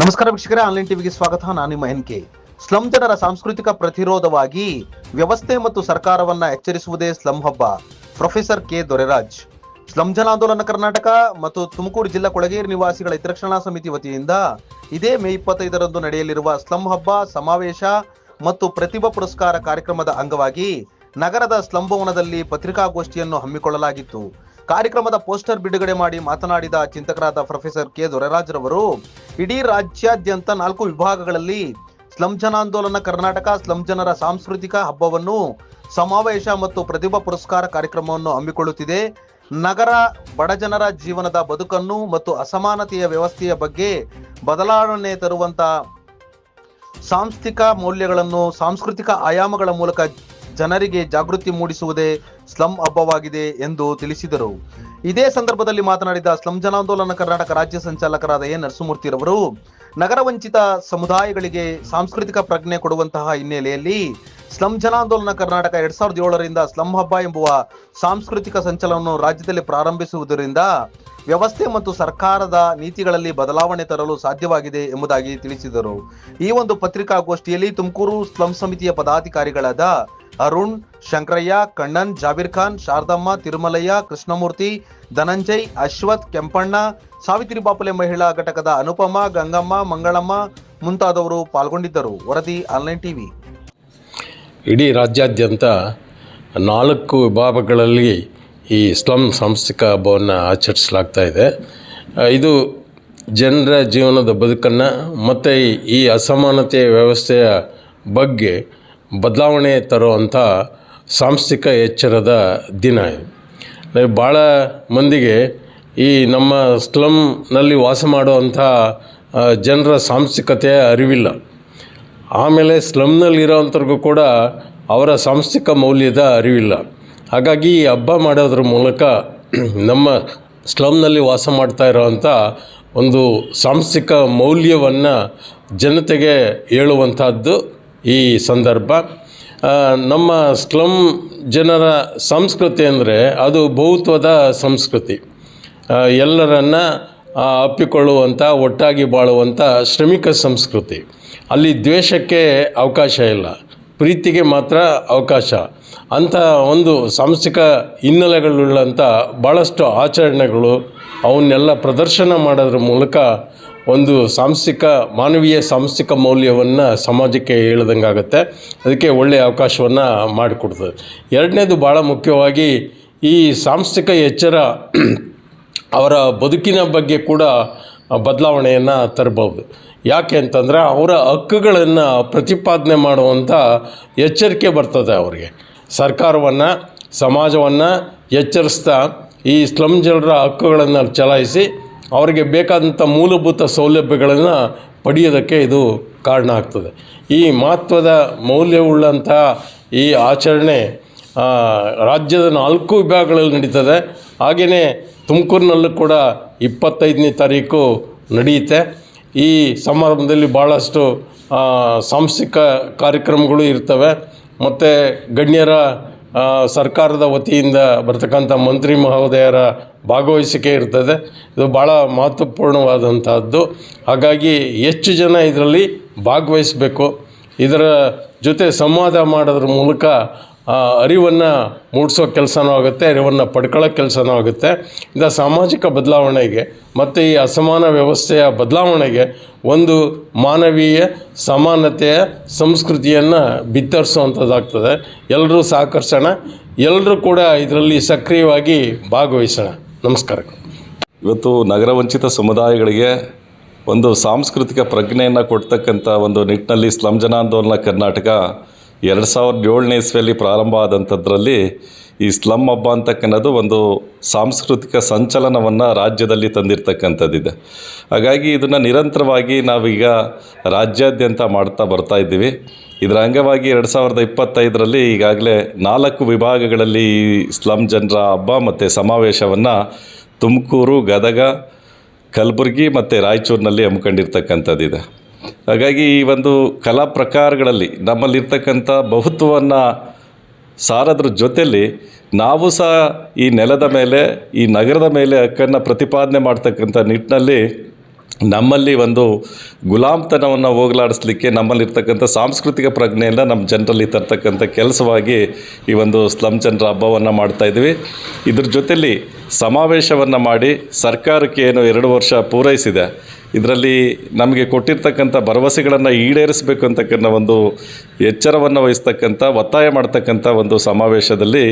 ನಮಸ್ಕಾರ ವೀಕ್ಷಕರೇ ಆನ್ಲೈನ್ ಟಿವಿಗೆ ಸ್ವಾಗತ. ನಾನು ನಿಮ್ಮ ಎನ್ ಕೆ ಸ್ಲಂ ಜನರ ಸಾಂಸ್ಕೃತಿಕ ಪ್ರತಿರೋಧವಾಗಿ ವ್ಯವಸ್ಥೆ ಮತ್ತು ಸರ್ಕಾರವನ್ನ ಎಚ್ಚರಿಸುವುದೇ ಸ್ಲಂ ಹಬ್ಬ. Professor K. ದೊರೆರಾಜ್. ಸ್ಲಂ ಜನಾಂದೋಲನ ಕರ್ನಾಟಕ ಮತ್ತು ತುಮಕೂರು ಜಿಲ್ಲಾ ಕೊಳಗೇರಿ ನಿವಾಸಿಗಳ ಹಿತರಕ್ಷಣಾ ಸಮಿತಿ ವತಿಯಿಂದ ಇದೇ ಮೇ ಇಪ್ಪತ್ತೈದರಂದು ನಡೆಯಲಿರುವ ಸ್ಲಂ ಹಬ್ಬ, ಸಮಾವೇಶ ಮತ್ತು ಪ್ರತಿಭಾ ಪುರಸ್ಕಾರ ಕಾರ್ಯಕ್ರಮದ ಅಂಗವಾಗಿ ನಗರದ ಸ್ಲಂ ಭವನದಲ್ಲಿ ಪತ್ರಿಕಾಗೋಷ್ಠಿಯನ್ನು ಹಮ್ಮಿಕೊಳ್ಳಲಾಗಿತ್ತು. ಕಾರ್ಯಕ್ರಮದ ಪೋಸ್ಟರ್ ಬಿಡುಗಡೆ ಮಾಡಿ ಮಾತನಾಡಿದ ಚಿಂತಕರಾದ ಪ್ರೊಫೆಸರ್ ಕೆ ದೊರೆರಾಜ್ ರವರು ಇಡೀ ರಾಜ್ಯಾದ್ಯಂತ ನಾಲ್ಕು ವಿಭಾಗಗಳಲ್ಲಿ ಸ್ಲಂ ಜನಾಂದೋಲನ ಕರ್ನಾಟಕ, ಸ್ಲಂ ಜನರ ಸಾಂಸ್ಕೃತಿಕ ಹಬ್ಬವನ್ನು ಸಮಾವೇಶ ಮತ್ತು ಪ್ರತಿಭಾ ಪುರಸ್ಕಾರ ಕಾರ್ಯಕ್ರಮವನ್ನು ಹಮ್ಮಿಕೊಳ್ಳುತ್ತಿದೆ. ನಗರ ಬಡಜನರ ಜೀವನದ ಬದುಕನ್ನು ಮತ್ತು ಅಸಮಾನತೆಯ ವ್ಯವಸ್ಥೆಯ ಬಗ್ಗೆ ಬದಲಾವಣೆ ತರುವಂತ ಸಾಂಸ್ಥಿಕ ಮೌಲ್ಯಗಳನ್ನು, ಸಾಂಸ್ಕೃತಿಕ ಆಯಾಮಗಳ ಮೂಲಕ ಜನರಿಗೆ ಜಾಗೃತಿ ಮೂಡಿಸುವುದೇ ಸ್ಲಂ ಹಬ್ಬವಾಗಿದೆ ಎಂದು ತಿಳಿಸಿದರು. ಇದೇ ಸಂದರ್ಭದಲ್ಲಿ ಮಾತನಾಡಿದ ಸ್ಲಂ ಜನಾಂದೋಲನ ಕರ್ನಾಟಕ ರಾಜ್ಯ ಸಂಚಾಲಕರಾದ ಎ ನರಸಿಂಹಮೂರ್ತಿರವರು ನಗರ ವಂಚಿತ ಸಮುದಾಯಗಳಿಗೆ ಸಾಂಸ್ಕೃತಿಕ ಪ್ರಜ್ಞೆ ಕೊಡುವಂತಹ ಹಿನ್ನೆಲೆಯಲ್ಲಿ ಸ್ಲಂ ಜನಾಂದೋಲನ ಕರ್ನಾಟಕ ಎರಡ್ ಸಾವಿರದ ಏಳರಿಂದ ಸ್ಲಂ ಹಬ್ಬ ಎಂಬುವ ಸಾಂಸ್ಕೃತಿಕ ಸಂಚಲನವನ್ನು ರಾಜ್ಯದಲ್ಲಿ ಪ್ರಾರಂಭಿಸುವುದರಿಂದ ವ್ಯವಸ್ಥೆ ಮತ್ತು ಸರ್ಕಾರದ ನೀತಿಗಳಲ್ಲಿ ಬದಲಾವಣೆ ತರಲು ಸಾಧ್ಯವಾಗಿದೆ ಎಂಬುದಾಗಿ ತಿಳಿಸಿದರು. ಈ ಒಂದು ಪತ್ರಿಕಾಗೋಷ್ಠಿಯಲ್ಲಿ ತುಮಕೂರು ಸ್ಲಂ ಸಮಿತಿಯ ಪದಾಧಿಕಾರಿಗಳಾದ ಅರುಣ್, ಶಂಕರಯ್ಯ, ಕಣ್ಣನ್, ಜಾಬೀರ್ ಖಾನ್, ಶಾರದಮ್ಮ, ತಿರುಮಲಯ್ಯ, ಕೃಷ್ಣಮೂರ್ತಿ, ಧನಂಜಯ್, ಅಶ್ವಥ್, ಕೆಂಪಣ್ಣ, ಸಾವಿತ್ರಿ ಬಾಪುಲೆ ಮಹಿಳಾ ಘಟಕದ ಅನುಪಮ, ಗಂಗಮ್ಮ, ಮಂಗಳಮ್ಮ ಮುಂತಾದವರು ಪಾಲ್ಗೊಂಡಿದ್ದರು. ವರದಿ ಆನ್ಲೈನ್ ಟಿವಿ. ಇಡೀ ರಾಜ್ಯಾದ್ಯಂತ ನಾಲ್ಕು ವಿಭಾಗಗಳಲ್ಲಿ ಈ ಸ್ಲಮ್ ಸಾಂಸ್ಥಿಕ ಹಬ್ಬವನ್ನು ಆಚರಿಸಲಾಗ್ತಾ ಇದೆ. ಇದು ಜನರ ಜೀವನದ ಬದುಕನ್ನು ಮತ್ತು ಈ ಅಸಮಾನತೆಯ ವ್ಯವಸ್ಥೆಯ ಬಗ್ಗೆ ಬದಲಾವಣೆ ತರುವಂಥ ಸಾಂಸ್ಥಿಕ ಎಚ್ಚರದ ದಿನ ಇದು. ಭಾಳ ಮಂದಿಗೆ ಈ ನಮ್ಮ ಸ್ಲಮ್ನಲ್ಲಿ ವಾಸ ಮಾಡುವಂಥ ಜನರ ಸಾಂಸ್ಥಿಕತೆಯ ಅರಿವಿಲ್ಲ. ಆಮೇಲೆ ಸ್ಲಮ್ನಲ್ಲಿರೋವಂಥವ್ರಿಗೂ ಕೂಡ ಅವರ ಸಾಂಸ್ಥಿಕ ಮೌಲ್ಯದ ಅರಿವಿಲ್ಲ. ಹಾಗಾಗಿ ಈ ಹಬ್ಬ ಮಾಡೋದ್ರ ಮೂಲಕ ನಮ್ಮ ಸ್ಲಮ್ನಲ್ಲಿ ವಾಸ ಮಾಡ್ತಾ ಇರೋವಂಥ ಒಂದು ಸಾಂಸ್ಥಿಕ ಮೌಲ್ಯವನ್ನು ಜನತೆಗೆ ಹೇಳುವಂಥದ್ದು ಈ ಸಂದರ್ಭ. ನಮ್ಮ ಸ್ಲಮ್ ಜನರ ಸಂಸ್ಕೃತಿ ಅಂದರೆ ಅದು ಬಹುತ್ವದ ಸಂಸ್ಕೃತಿ. ಎಲ್ಲರನ್ನು ಅಪ್ಪಿಕೊಳ್ಳುವಂಥ, ಒಟ್ಟಾಗಿ ಬಾಳುವಂಥ ಶ್ರಮಿಕ ಸಂಸ್ಕೃತಿ. ಅಲ್ಲಿ ದ್ವೇಷಕ್ಕೆ ಅವಕಾಶ ಇಲ್ಲ. ಪ್ರೀತಿಗೆ ಮಾತ್ರ ಅವಕಾಶ. ಅಂಥ ಒಂದು ಸಾಂಸ್ಥಿಕ ಹಿನ್ನೆಲೆಗಳುಳ್ಳಂಥ ಭಾಳಷ್ಟು ಆಚರಣೆಗಳು ಅವನ್ನೆಲ್ಲ ಪ್ರದರ್ಶನ ಮಾಡೋದ್ರ ಮೂಲಕ ಒಂದು ಸಾಂಸ್ಥಿಕ, ಮಾನವೀಯ ಸಾಂಸ್ಥಿಕ ಮೌಲ್ಯವನ್ನು ಸಮಾಜಕ್ಕೆ ಹೇಳ್ದಂಗೆ ಆಗುತ್ತೆ ಅದಕ್ಕೆ ಒಳ್ಳೆಯ ಅವಕಾಶವನ್ನು ಮಾಡಿಕೊಡ್ತದೆ. ಎರಡನೇದು ಭಾಳ ಮುಖ್ಯವಾಗಿ ಈ ಸಾಂಸ್ಥಿಕ ಎಚ್ಚರ ಅವರ ಬದುಕಿನ ಬಗ್ಗೆ ಕೂಡ ಬದಲಾವಣೆಯನ್ನು ತರಬಹುದು ಯಾಕೆ ಅಂತಂದರೆ ಅವರ ಹಕ್ಕುಗಳನ್ನು ಪ್ರತಿಪಾದನೆ ಮಾಡುವಂಥ ಎಚ್ಚರಿಕೆ ಬರ್ತದೆ ಅವರಿಗೆ. ಸರ್ಕಾರವನ್ನು, ಸಮಾಜವನ್ನು ಎಚ್ಚರಿಸ್ತಾ ಈ ಸ್ಲಮ್ ಜನರ ಹಕ್ಕುಗಳನ್ನು ಚಲಾಯಿಸಿ ಅವರಿಗೆ ಬೇಕಾದಂಥ ಮೂಲಭೂತ ಸೌಲಭ್ಯಗಳನ್ನು ಪಡೆಯೋದಕ್ಕೆ ಇದು ಕಾರಣ ಆಗ್ತದೆ. ಈ ಮಹತ್ವದ ಮೌಲ್ಯವುಳ್ಳಂಥ ಈ ಆಚರಣೆ ರಾಜ್ಯದ ನಾಲ್ಕು ವಿಭಾಗಗಳಲ್ಲಿ ನಡೀತದೆ. ಹಾಗೆಯೇ ತುಮಕೂರಿನಲ್ಲೂ ಕೂಡ ಇಪ್ಪತ್ತೈದನೇ ತಾರೀಕು ನಡೆಯುತ್ತೆ. ಈ ಸಮಾರಂಭದಲ್ಲಿ ಭಾಳಷ್ಟು ಸಾಂಸ್ಥಿಕ ಕಾರ್ಯಕ್ರಮಗಳು ಇರ್ತವೆ. ಮತ್ತು ಗಣ್ಯರ ಸರ್ಕಾರದ ವತಿಯಿಂದ ಬರ್ತಕ್ಕಂಥ ಮಂತ್ರಿ ಮಹೋದಯರ ಭಾಗವಹಿಸಿಕೆ ಇರ್ತದೆ. ಇದು ಭಾಳ ಮಹತ್ವಪೂರ್ಣವಾದಂಥದ್ದು. ಹಾಗಾಗಿ ಹೆಚ್ಚು ಜನ ಇದರಲ್ಲಿ ಭಾಗವಹಿಸಬೇಕು, ಇದರ ಜೊತೆ ಸಂವಾದ ಮಾಡೋದ್ರ ಮೂಲಕ ಅರಿವನ್ನು ಮೂಡಿಸೋ ಕೆಲಸನೂ ಆಗುತ್ತೆ, ಅರಿವನ್ನು ಪಡ್ಕೊಳ್ಳೋ ಕೆಲಸನೂ ಆಗುತ್ತೆ. ಇದು ಸಾಮಾಜಿಕ ಬದಲಾವಣೆಗೆ ಮತ್ತು ಈ ಅಸಮಾನ ವ್ಯವಸ್ಥೆಯ ಬದಲಾವಣೆಗೆ ಒಂದು ಮಾನವೀಯ ಸಮಾನತೆಯ ಸಂಸ್ಕೃತಿಯನ್ನು ಬಿತ್ತರಿಸುವಂಥದ್ದಾಗ್ತದೆ. ಎಲ್ಲರೂ ಸಹಕರಿಸೋಣ ಎಲ್ಲರೂ ಕೂಡ ಇದರಲ್ಲಿ ಸಕ್ರಿಯವಾಗಿ ಭಾಗವಹಿಸೋಣ. ನಮಸ್ಕಾರ. ಇವತ್ತು ನಗರ ವಂಚಿತ ಸಮುದಾಯಗಳಿಗೆ ಒಂದು ಸಾಂಸ್ಕೃತಿಕ ಪ್ರಜ್ಞೆಯನ್ನು ಕೊಡ್ತಕ್ಕಂಥ ಒಂದು ನಿಟ್ಟಿನಲ್ಲಿ ಸ್ಲಂ ಜನಾಂದೋಲನ ಕರ್ನಾಟಕ ಎರಡು ಸಾವಿರದ ಏಳನೇ ಇಸ್ವಿಯಲ್ಲಿ ಪ್ರಾರಂಭ ಆದಂಥದ್ರಲ್ಲಿ ಈ ಸ್ಲಮ್ ಹಬ್ಬ ಅಂತಕ್ಕನ್ನೋದು ಒಂದು ಸಾಂಸ್ಕೃತಿಕ ಸಂಚಲನವನ್ನು ರಾಜ್ಯದಲ್ಲಿ ತಂದಿರತಕ್ಕಂಥದ್ದಿದೆ. ಹಾಗಾಗಿ ಇದನ್ನು ನಿರಂತರವಾಗಿ ನಾವೀಗ ರಾಜ್ಯಾದ್ಯಂತ ಮಾಡ್ತಾ ಬರ್ತಾ ಇದ್ದೀವಿ. ಇದರ ಅಂಗವಾಗಿ ಎರಡು ಸಾವಿರದ ಇಪ್ಪತ್ತೈದರಲ್ಲಿ ಈಗಾಗಲೇ ನಾಲ್ಕು ವಿಭಾಗಗಳಲ್ಲಿ ಈ ಸ್ಲಮ್ ಜನರ ಹಬ್ಬ ಮತ್ತು ಸಮಾವೇಶವನ್ನು ತುಮಕೂರು, ಗದಗ, ಕಲಬುರಗಿ ಮತ್ತು ರಾಯಚೂರಿನಲ್ಲಿ ಹಮ್ಮಿಕೊಂಡಿರ್ತಕ್ಕಂಥದ್ದಿದೆ. ಹಾಗಾಗಿ ಈ ಒಂದು ಕಲಾ ಪ್ರಕಾರಗಳಲ್ಲಿ ನಮ್ಮಲ್ಲಿರ್ತಕ್ಕಂಥ ಬಹುತ್ವವನ್ನು ಸಾರದ್ರ ಜೊತೆಯಲ್ಲಿ ನಾವು ಸಹ ಈ ನೆಲದ ಮೇಲೆ, ಈ ನಗರದ ಮೇಲೆ ಹಕ್ಕನ್ನು ಪ್ರತಿಪಾದನೆ ಮಾಡ್ತಕ್ಕಂಥ ನಿಟ್ಟಿನಲ್ಲಿ ನಮ್ಮಲ್ಲಿ ಒಂದು ಗುಲಾಮ್ತನವನ್ನು ಹೋಗಲಾಡಿಸ್ಲಿಕ್ಕೆ ನಮ್ಮಲ್ಲಿರ್ತಕ್ಕಂಥ ಸಾಂಸ್ಕೃತಿಕ ಪ್ರಜ್ಞೆಯನ್ನು ನಮ್ಮ ಜನರಲ್ಲಿ ತರ್ತಕ್ಕಂಥ ಕೆಲಸವಾಗಿ ಈ ಒಂದು ಸ್ಲಮ್ ಜನರ ಹಬ್ಬವನ್ನು ಇದ್ದೀವಿ. ಇದ್ರ ಜೊತೆಯಲ್ಲಿ ಸಮಾವೇಶವನ್ನು ಮಾಡಿ ಸರ್ಕಾರಕ್ಕೆ ಏನು ಎರಡು ವರ್ಷ ಪೂರೈಸಿದೆ. ಇದರಲ್ಲಿ ನಮಗೆ ಕೊಟ್ಟಿರ್ತಕ್ಕಂಥ ಭರವಸೆಗಳನ್ನು ಈಡೇರಿಸಬೇಕು ಅಂತಕ್ಕಂಥ ಒಂದು ಎಚ್ಚರವನ್ನು ವಹಿಸ್ತಕ್ಕಂಥ, ಒತ್ತಾಯ ಮಾಡ್ತಕ್ಕಂಥ ಒಂದು ಸಮಾವೇಶದಲ್ಲಿ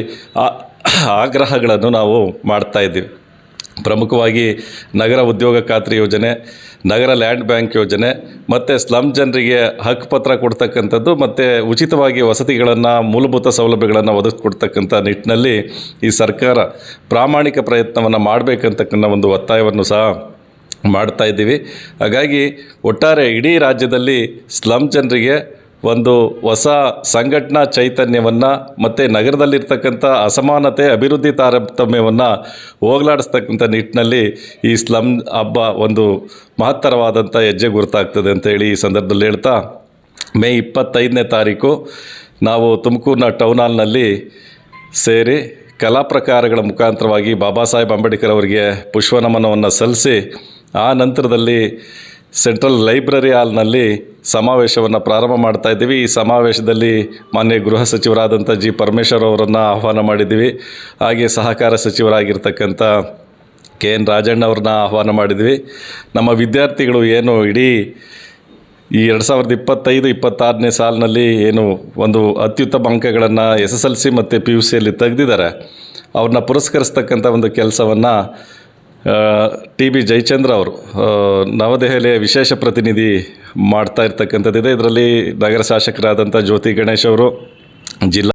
ಆಗ್ರಹಗಳನ್ನು ನಾವು ಮಾಡ್ತಾ ಇದ್ದೀವಿ. ಪ್ರಮುಖವಾಗಿ ನಗರ ಉದ್ಯೋಗ ಖಾತ್ರಿ ಯೋಜನೆ, ನಗರ ಲ್ಯಾಂಡ್ ಬ್ಯಾಂಕ್ ಯೋಜನೆ, ಮತ್ತು ಸ್ಲಮ್ ಜನರಿಗೆ ಹಕ್ಕು ಪತ್ರ ಕೊಡ್ತಕ್ಕಂಥದ್ದು, ಮತ್ತು ಉಚಿತವಾಗಿ ವಸತಿಗಳನ್ನು, ಮೂಲಭೂತ ಸೌಲಭ್ಯಗಳನ್ನು ಒದಗಿಸ್ಕೊಡ್ತಕ್ಕಂಥ ನಿಟ್ಟಿನಲ್ಲಿ ಈ ಸರ್ಕಾರ ಪ್ರಾಮಾಣಿಕ ಪ್ರಯತ್ನವನ್ನು ಮಾಡಬೇಕಂತಕ್ಕಂಥ ಒಂದು ಒತ್ತಾಯವನ್ನು ಸಹ ಮಾಡ್ತಾ ಇದ್ದೀವಿ. ಹಾಗಾಗಿ ಒಟ್ಟಾರೆ ಇಡೀ ರಾಜ್ಯದಲ್ಲಿ ಸ್ಲಮ್ ಜನರಿಗೆ ಒಂದು ಹೊಸ ಸಂಘಟನಾ ಚೈತನ್ಯವನ್ನು ಮತ್ತು ನಗರದಲ್ಲಿರ್ತಕ್ಕಂಥ ಅಸಮಾನತೆ, ಅಭಿವೃದ್ಧಿ ತಾರತಮ್ಯವನ್ನು ಹೋಗಲಾಡಿಸ್ತಕ್ಕಂಥ ನಿಟ್ಟಿನಲ್ಲಿ ಈ ಸ್ಲಮ್ ಹಬ್ಬ ಒಂದು ಮಹತ್ತರವಾದಂಥ ಹೆಜ್ಜೆ ಗುರುತಾಗ್ತದೆ ಅಂತ ಹೇಳಿ ಈ ಸಂದರ್ಭದಲ್ಲಿ ಹೇಳ್ತಾ, ಮೇ ಇಪ್ಪತ್ತೈದನೇ ತಾರೀಕು ನಾವು ತುಮಕೂರಿನ ಟೌನ್ ಹಾಲ್ನಲ್ಲಿ ಸೇರಿ ಕಲಾ ಪ್ರಕಾರಗಳ ಮುಖಾಂತರವಾಗಿ ಬಾಬಾ ಸಾಹೇಬ್ ಅಂಬೇಡ್ಕರ್ ಅವರಿಗೆ ಪುಷ್ಪ ನಮನವನ್ನು ಸಲ್ಲಿಸಿ ಆ ನಂತರದಲ್ಲಿ ಸೆಂಟ್ರಲ್ ಲೈಬ್ರರಿ ಹಾಲ್ನಲ್ಲಿ ಸಮಾವೇಶವನ್ನು ಪ್ರಾರಂಭ ಮಾಡ್ತಾ ಇದ್ದೀವಿ. ಈ ಸಮಾವೇಶದಲ್ಲಿ ಮಾನ್ಯ ಗೃಹ ಸಚಿವರಾದಂಥ ಜಿ. ಪರಮೇಶ್ವರ್ ಅವರನ್ನು ಆಹ್ವಾನ ಮಾಡಿದ್ದೀವಿ. ಹಾಗೆ ಸಹಕಾರ ಸಚಿವರಾಗಿರ್ತಕ್ಕಂಥ ಕೆ. ಎನ್. ರಾಜಣ್ಣ ಅವ್ರನ್ನ ಆಹ್ವಾನ ಮಾಡಿದ್ವಿ ನಮ್ಮ ವಿದ್ಯಾರ್ಥಿಗಳು ಏನು ಇಡೀ ಈ ಎರಡು ಸಾವಿರದ ಇಪ್ಪತ್ತೈದು, ಇಪ್ಪತ್ತಾರನೇ ಸಾಲಿನಲ್ಲಿ ಏನು ಒಂದು ಅತ್ಯುತ್ತಮ ಅಂಕಗಳನ್ನು ಎಸ್ ಎಸ್ ಎಲ್ ಸಿ ಮತ್ತು ಪಿ ಯು ಸಿಯಲ್ಲಿ ತೆಗೆದಿದ್ದಾರೆ. ಅವ್ರನ್ನ ಪುರಸ್ಕರಿಸ್ತಕ್ಕಂಥ ಒಂದು ಕೆಲಸವನ್ನು ಟಿ ಬಿ ಜಯಚಂದ್ರ ಅವರು ನವದೆಹಲಿಯ ವಿಶೇಷ ಪ್ರತಿನಿಧಿ ಮಾಡ್ತಾ ಇರ್ತಕ್ಕಂಥದ್ದಿದೆ. ಇದರಲ್ಲಿ ನಗರ ಶಾಸಕರಾದಂಥ ಜ್ಯೋತಿ ಗಣೇಶ್ ಅವರು, ಜಿಲ್ಲಾ